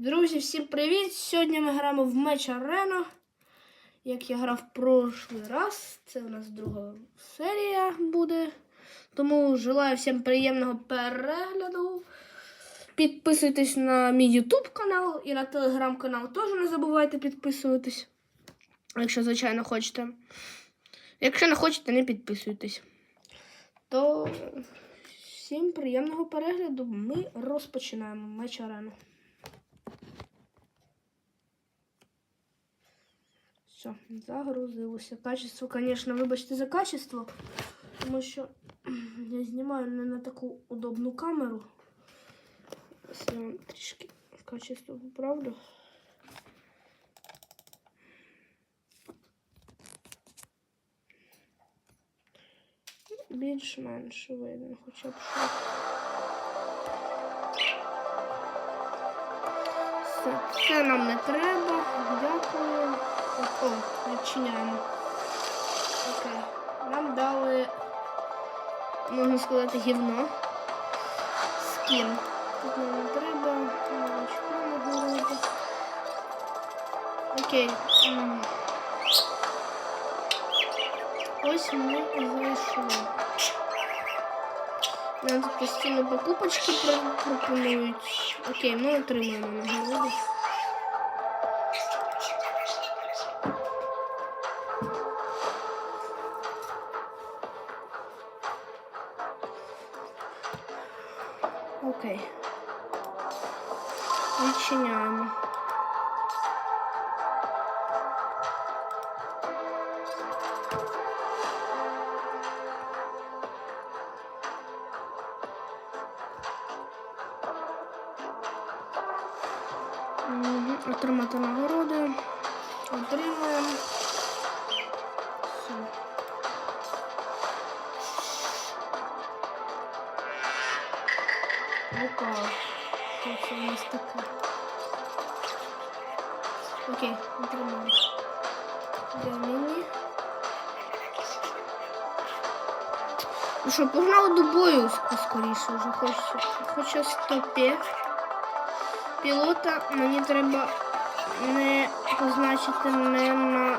Друзі, всім привіт! Сьогодні ми граємо в меч Арена. Як я грав в прошлий раз, це у нас друга серія буде. Тому желаю всім приємного перегляду. Підписуйтесь на мій YouTube канал і на телеграм канал теж не забувайте підписуватись. Якщо, звичайно, хочете. Якщо не хочете, не підписуйтесь. То всім приємного перегляду. Ми розпочинаємо меч Арену. Все, загрузилося. Качество, звісно, вибачте за качество, тому що я знімаю не на таку удобну камеру. Вам трішки качество поправлю. Більш-менш видно, хоча б що. Все, це нам не треба. Дякую. О, відчиняємо. Окей. Нам дали, можна сказати, гівно. Скін. Тут нам не треба. Молочко не говорити. Окей. Ось ми зайшли. Нам тут постійно покупочки пропонують. Окей, ми отримаємо нагороду. Окей, отримали. Де мені? Ну що, погнали до бою ск- скоріше вже хочеться. Хоча стопі. Пілота мені треба не позначити не на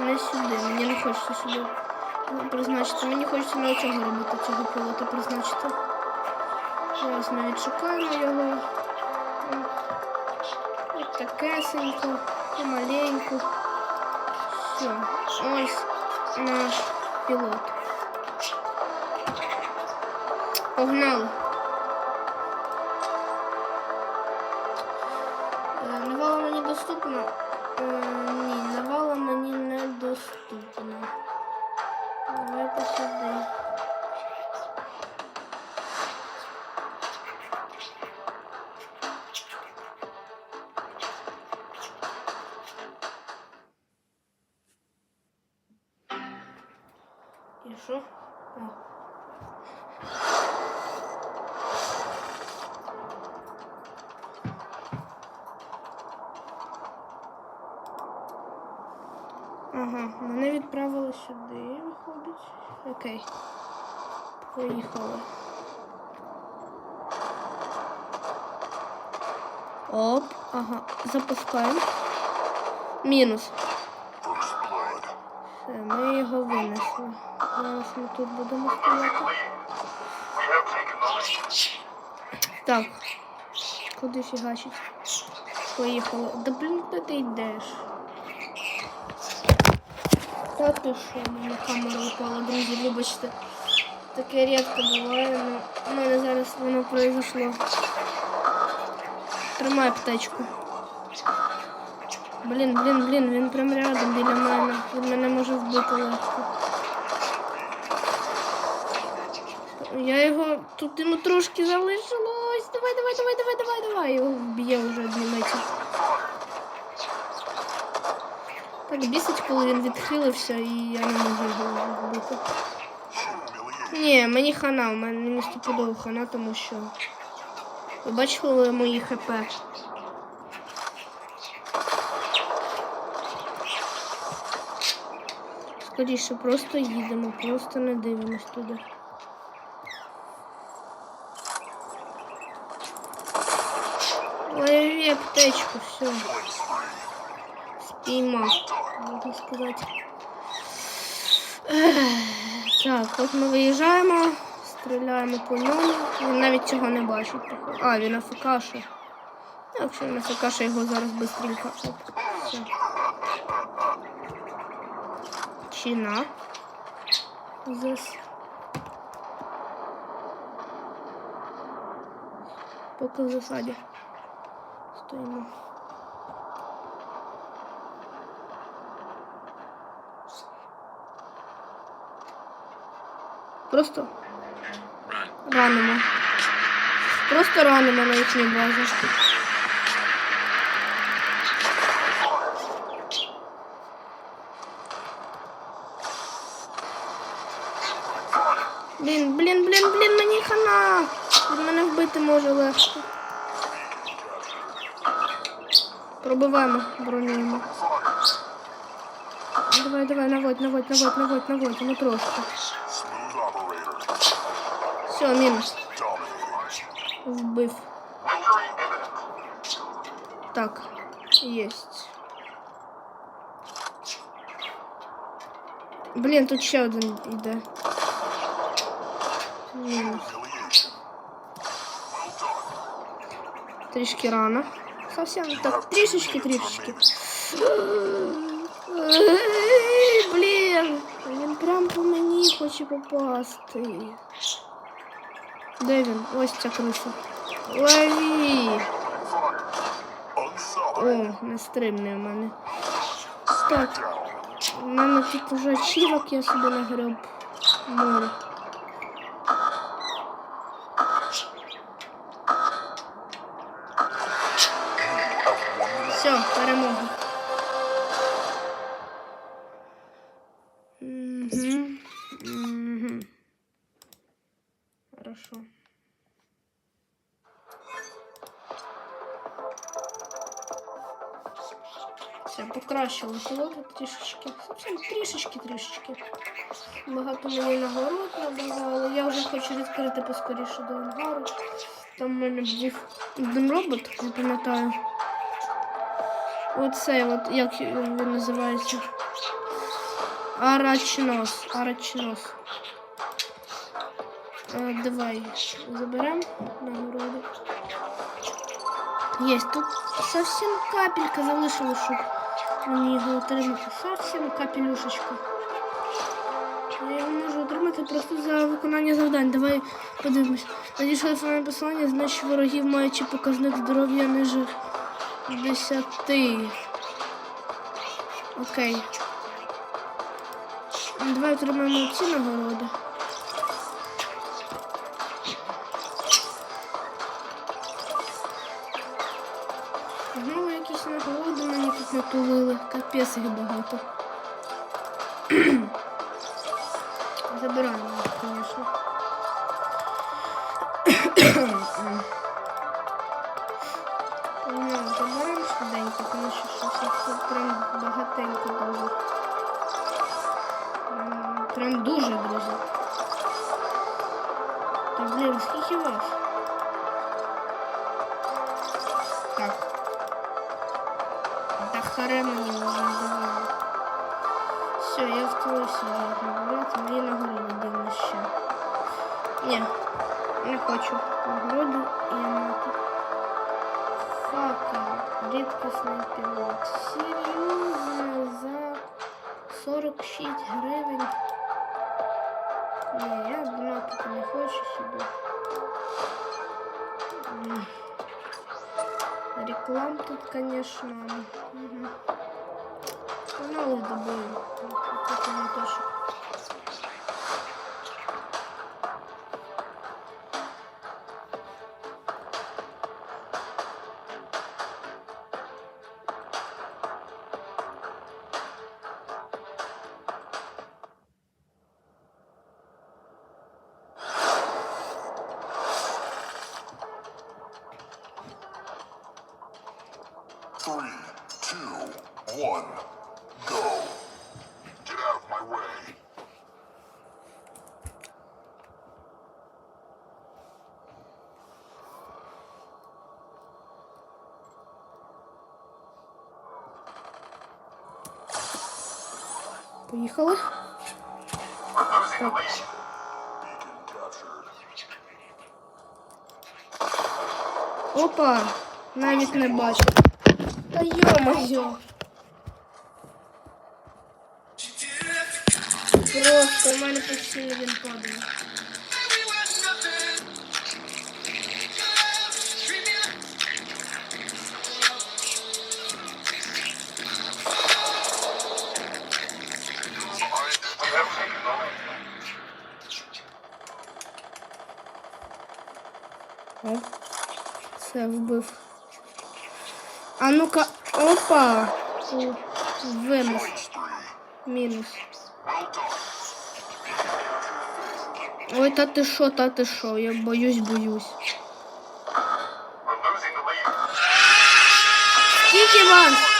не сюди. Мені не хочеться сюди призначити. Мені хочеться на цього робити цього пілота призначити. Зараз ми відшукаємо його. Такесенько, помаленьку. Все, ось наш пілот. Погнали. Поїхали. Оп, ага, запускаємо. Мінус. Все, ми його винесли. Зараз ми тут будемо стояти. Так. Куди фігачить? Поїхали. Да блін, куди ти йдеш? Та ти що, на камеру упала, друзі, вибачте. Таке рідко буває, але в мене зараз воно произошло. Тримай аптечку. Блін, блін, блін, він прям рядом біля мене. Він мене може вбити легко. Я його тут йому трошки залишилось. Давай, давай, давай, давай, давай, давай. Його вб'є вже одніметі. Так бісить, коли він відхилився і я не можу його вбити. Ні, мені хана, у мене мені стопудово хана, тому що. Ви бачили мої хп? Скоріше, просто їдемо, просто не дивимось туди. Ой, втечку, все. Спіймав, можна сказати. Ех, Так, от ми виїжджаємо, стріляємо по ньому. Він навіть цього не бачить. А, він. Ну, Якщо він АФКше, його зараз быстренько. Все. Чина. Зас. Поки в засаді. Стоїмо. Просто ранимо. Просто ранимо на їхній базі. Блін, блін, блін, блін, мені хана. Мене вбити може легко. Пробиваємо, бронюємо. Давай, давай, наводь, наводь, наводь, наводь, наводь, не трошки. Smooth operator. Все, мінус. Dominating. Вбив. Victory imminent. Так, єсть. Блін, тут ще один йде. Мінус. Humiliation. Well done. Трішки рано. Совсем так, трішечки, трішечки. Блін, він прям по мені хоче попасти. Де він? Ось ця! Fire. Unsolid. О, нестримний у мене. Так, у мене тут вже чірок, я собі нагреб море. Все, перемога. Покращило пілоти трішечки. Зовсім трішечки, трішечки. Багато мені нагород набагало. Я вже хочу відкрити поскоріше до ангару. Там в мене був один робот, не пам'ятаю. Оцей, от як він називається? Арачнос. Арачнос. Давай заберемо нагороди. Єсть, тут совсем капелька залишилась, щоб мені його отримати. Совсем капелюшечка. Я його можу отримати просто за виконання завдань. Давай подивимось. Надійшли саме послання, значить ворогів маючи показник здоров'я ниже 10. Окей. Давай отримаємо ці нагороди. Натулили. Капець їх багато. Забираємо звісно. Ну, заберемо швиденько, тому що щось їх прям багатенько дуже. Прям дуже, друзі. Та блін, скільки вас? Та харе мені. Все, я втулася говорити, мені нагороди дивно ще. Ні, не хочу нагороди і мати. Фака, рідкісний пілот. Серйозно за 46 гривень. Ні, я донатити не хочу собі. Реклам тут, конечно. Угу. Каналы добавим. Это не то, что... Поїхали. Так. Beacon captured. Опа! Навіть не бачу. Та йо-моє. Просто в мене постійно він падає. О, все вбив. А ну-ка, опа! О, Винес. Мінус. Ой, та ти що, та ти що? Я боюсь, боюсь. Скільки вас?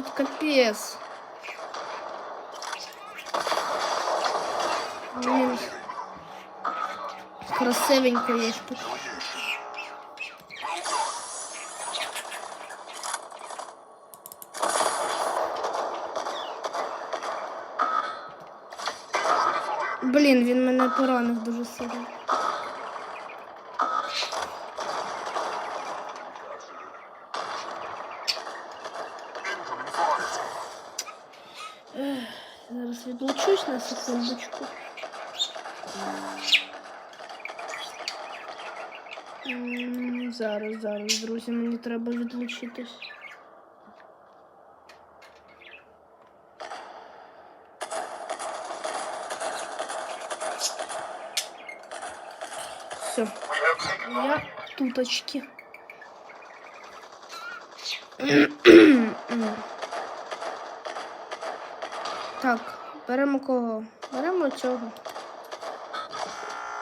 тут капець. Блін. Красивенько є тут. Well done. Блін, він мене поранив дуже сильно. відлучусь на секундочку. М, Зараз, зараз, друзі, мені треба відлучитись. Все, We have taken я туточки. Так, Беремо кого? Беремо цього.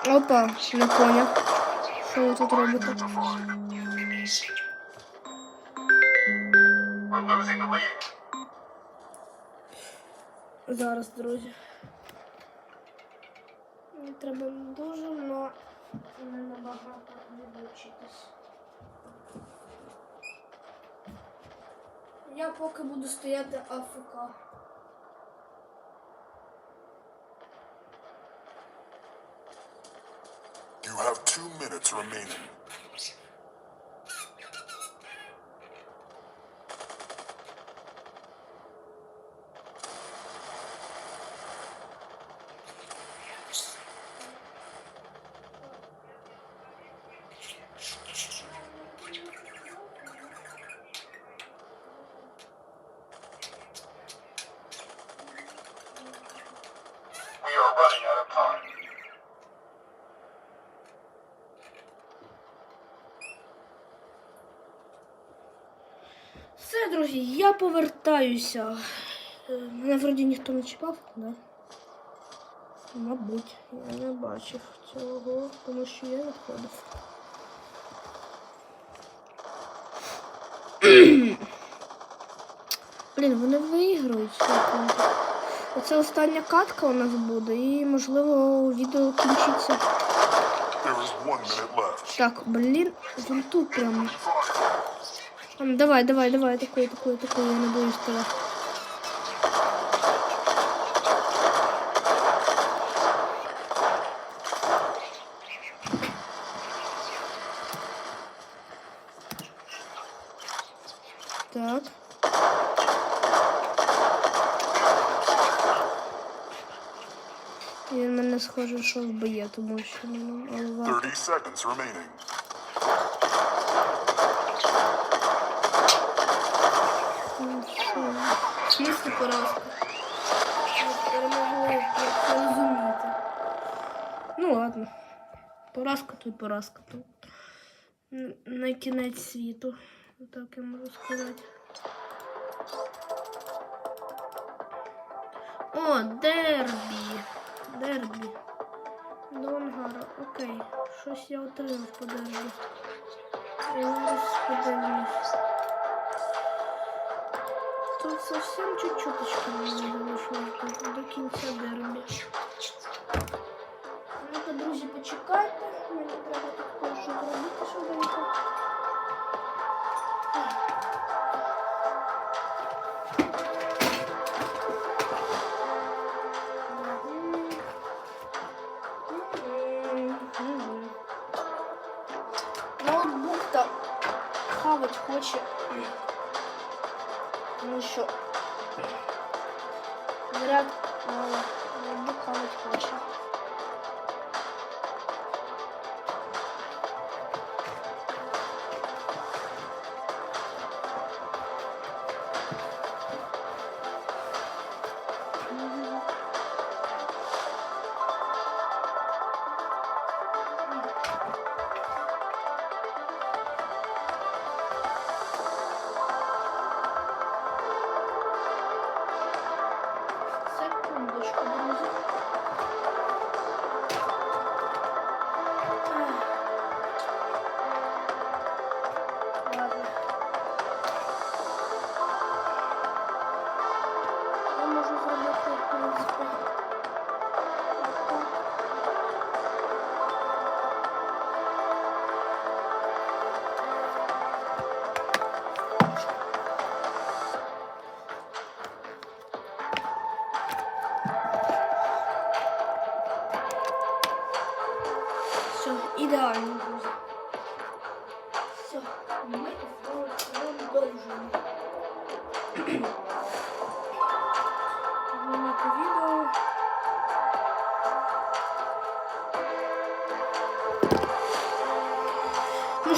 Опа, не поняв. Що ви тут робите? Зараз, друзі. Мені треба дуже, но не набагато відлучитись. Я поки буду стояти АФК. Have two minutes remaining. Друзі, я повертаюся. Е, Мене вроді ніхто не чіпав, да? Мабуть, я не бачив цього, тому що я відходив. Блін, вони виіграють. секунду. Оце остання катка у нас буде, і можливо відео кінчиться. Так, блін, він тут прямо. Ам, Давай, давай, давай, такой, такой, такой, я не боюсь тебе. Так. Він мене схоже, що вб'є, тому що ну, але 30 seconds remaining. Ну ладно. Поразка й поразка. Н- на кінець світу. Так я можу сказати. О, дербі. Дербі. Донгара. Окей. Щось я отримав по дербі. Зараз подивлюсь. Тут совсем чуть-чуточку мені залишилось до кінця дербі. Почекайте, мне надо тут кожу зробити швиденько. Ноутбук-то хавать хоче. Ну еще. заряд ноутбук хавать хоче.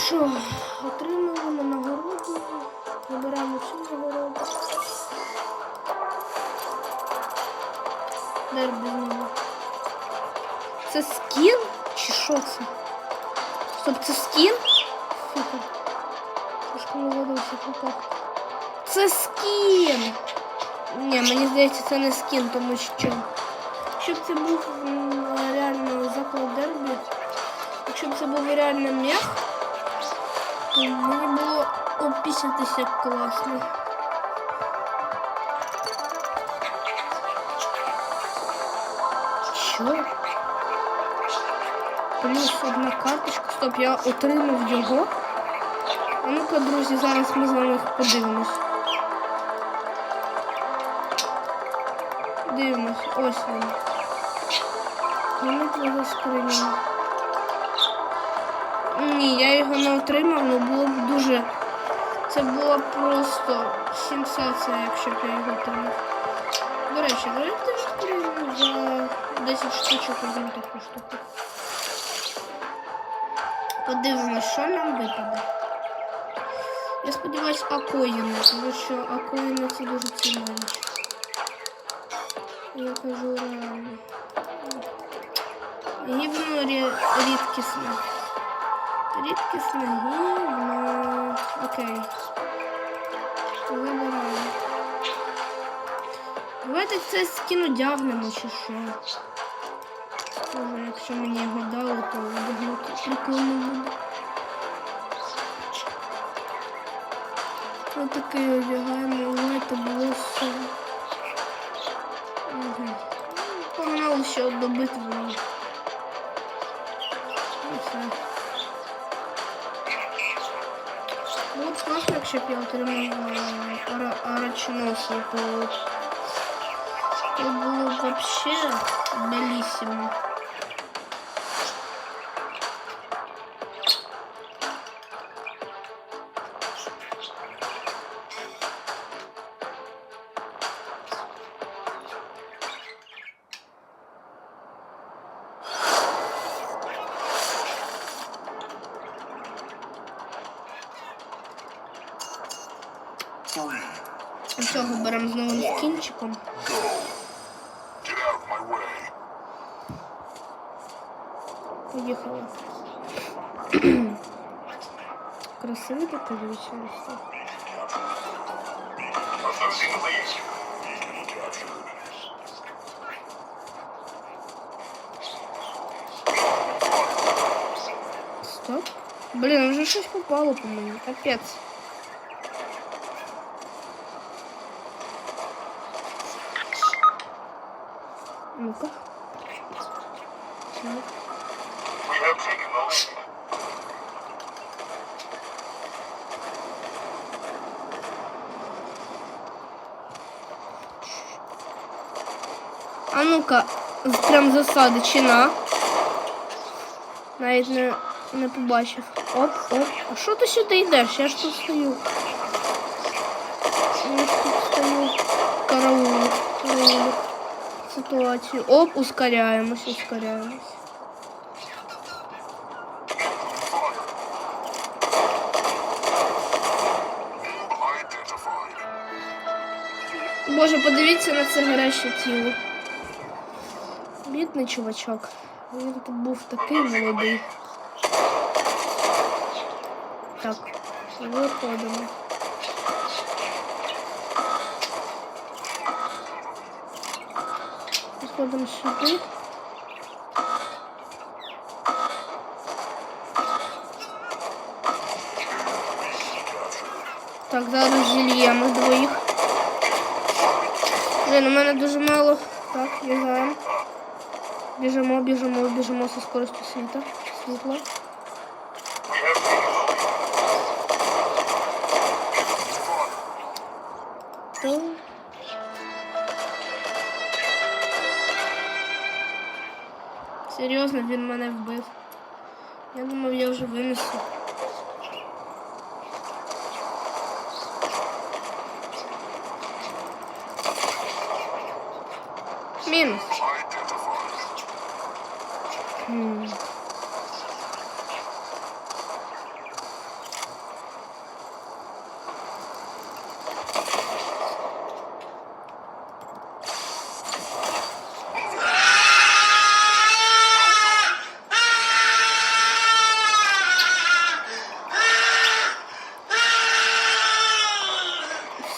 Що, отримуємо нагороду. Вибираємо цю нагороду. Дербі. Це скін? Чи що це? Стоп, це скін? Супер. Трошки не задався так. Це скін! Ні, мені здається, це не скін, тому що. Якщо б це був реально заклад дербі, якщо б це був реально м'ях, мені було опісятися класно. Що? Плюс одна карточка. Стоп, я отримав його. А ну-ка, друзі, зараз ми з вами подивимось. Дивимось, ось він. Минут його скриня. Ні, я його не отримав, але було б дуже. Це було просто сенсація, якщо б я його отримав. До речі, давайте відкриємо за 10 штучок один таку штуку. Подивимось, що нам випаде. Я сподіваюсь, акоїни, тому що акоїни це дуже цінно. Я кажу реально. Гівно рідкісне. Рідкісне гівно. Окей. Вибираємо. Давайте це скін одягнемо чи що. Може, якщо мені його дали, то одягнути прикольно буде. Ось такий одягаємо, лайта волосся. Угу. Погнали ще до битви. І все. Класно, якщо б я отримав е, то то було б белісимо. Цього беремо знову з кінчиком. go. Get out of my way. Поїхали. Красивий такий вийшов. Beacon captured. Стоп. Блін, вже щось попало по мені. Засади чина. Навіть не Не побачив. Оп, оп. А що ти сюди йдеш? Я ж тут стою. Я ж тут стою. Караулю. Караулю. Ситуацію. Оп, ускоряємось, ускоряємось. Боже, подивіться на це гаряче тіло. Бідний чувачок. Він тут був такий молодий. Так, виходимо. Виходимо сюди. Так, зараз зільємо двоїх. Блін, у мене дуже мало. Так, бігаємо. Біжимо, біжимо, біжимо зі скоростю світа. Світла. То... Серйозно, він мене вбив. Я думав, я вже винесу.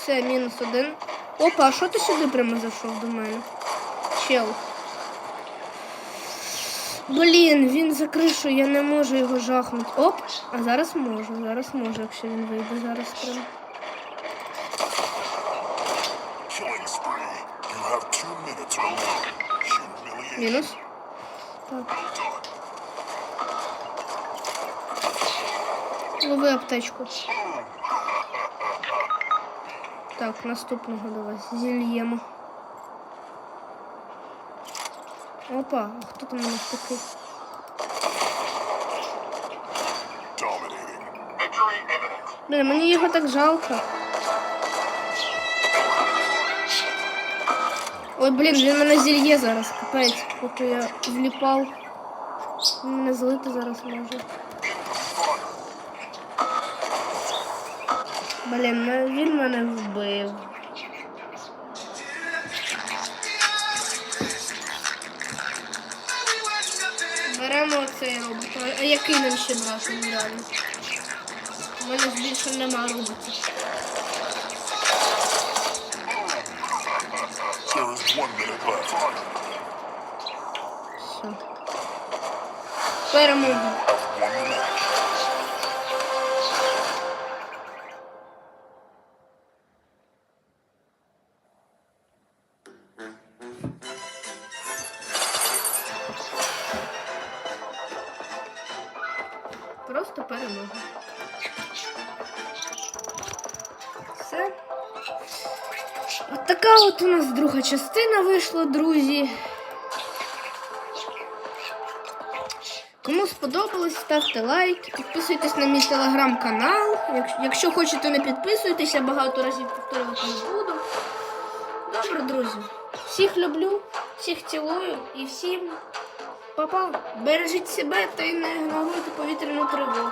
Все, мінус один. Опа, а що ти сюди прямо зайшов до мене? Чел. Блін, він за кришу, я не можу його жахнути. Оп, а зараз можу, зараз можу, якщо він вийде зараз прям. Мінус. Так, лови аптечку. Так, наступного давай. Зільємо. Опа, а хто там у нас такий? Dominating. Victory imminent. Блін, мені його так жалко. Ой, блін, він мене зільє зараз, капець, поки я вліпав. Він мене злити зараз може. Блін, ну, він мене вбив. Беремо оцей робот. А- який нам ще брати реально? У мене більше нема роботів. Все. Перемога. Перемога. Все. От така от у нас друга частина вийшла, друзі. Кому сподобалось, ставте лайк, підписуйтесь на мій телеграм-канал. Якщо, хочете, не підписуйтесь, я багато разів повторювати не буду. Добре, друзі. Всіх люблю, всіх цілую і всім па-па. Бережіть себе та й не ігноруйте повітряну тривогу.